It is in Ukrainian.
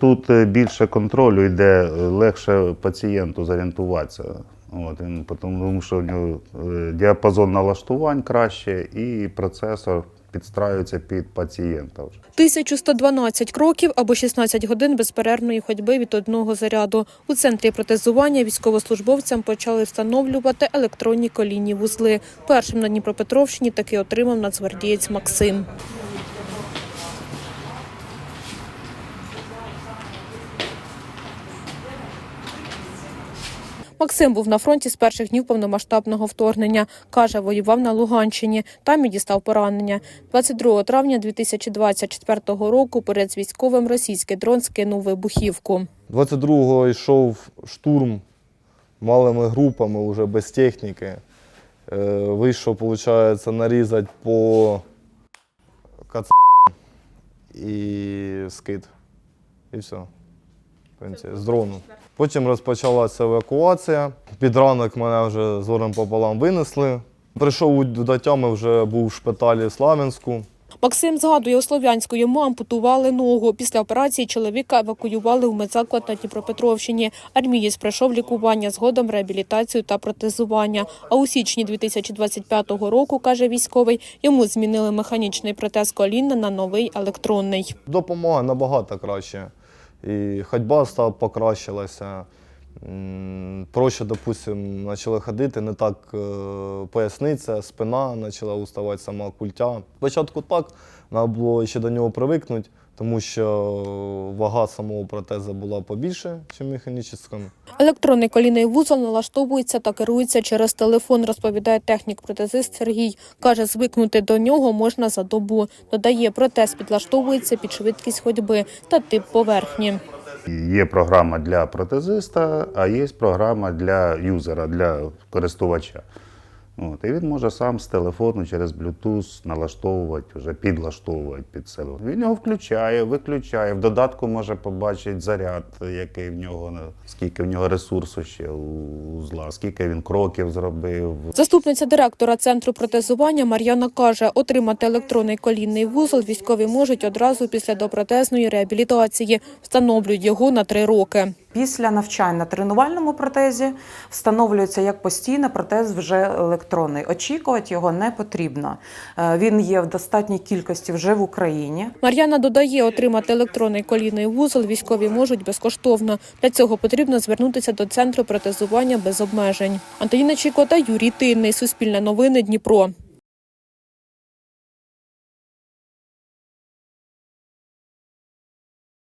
тут е, більше контролю йде, е, легше пацієнту зорієнтуватися. От, він, тому що в нього е, діапазон налаштувань краще і процесор підстраюється під пацієнта. вже. 1112 кроків або 16 годин безперервної ходьби від одного заряду. У центрі протезування військовослужбовцям почали встановлювати електронні колінні вузли. Першим на Дніпропетровщині таки отримав нацгвардієць Максим. Максим був на фронті з перших днів повномасштабного вторгнення. Каже, воював на Луганщині. Там і дістав поранення. 22 травня 2024 року поряд з військовим російський дрон скинув вибухівку. 22-го йшов штурм малими групами, вже без техніки. Е, Вийшов, виходить, нарізати по КЦ і скид. І все. Принципі, з дрону. Потім розпочалася евакуація. Під ранок мене вже зором пополам винесли. Прийшов до тями, вже був в шпиталі в Славянську. Максим згадує, у Слов'янську йому ампутували ногу. Після операції чоловіка евакуювали в медзаклад на Дніпропетровщині. Армієць пройшов лікування, згодом реабілітацію та протезування. А у січні 2025 року, каже військовий, йому змінили механічний протез коліна на новий електронний. Допомога набагато краще. І ходьба стала покращилася. Проще, допустим, почали ходити, не так е, поясниця, спина почала уставати сама культя. Спочатку так, треба було ще до нього привикнути, тому що вага самого протеза була побільше, ніж механічного. Електронний колінний вузол налаштовується та керується через телефон, розповідає технік-протезист Сергій. Каже, звикнути до нього можна за добу. Додає, протез підлаштовується під швидкість ходьби та тип поверхні. Є програма для протезиста, а є програма для юзера, для користувача. От, і він може сам з телефону через Bluetooth налаштовувати, вже підлаштовувати під себе. Він його включає, виключає. В додатку може побачити заряд, який в нього, скільки в нього ресурсу ще у узла, скільки він кроків зробив, Заступниця директора центру протезування Мар'яна каже, отримати електронний колінний вузол військові можуть одразу після допротезної реабілітації. Встановлюють його на три роки. Після навчань на тренувальному протезі встановлюється як постійний протез вже електронний. Очікувати його не потрібно. Е, Він є в достатній кількості вже в Україні. Мар'яна додає, отримати електронний колінний вузол військові можуть безкоштовно. Для цього потрібно звернутися до центру протезування без обмежень. Антоніна Чікота, Юрій Тильний, Суспільне новини, Дніпро.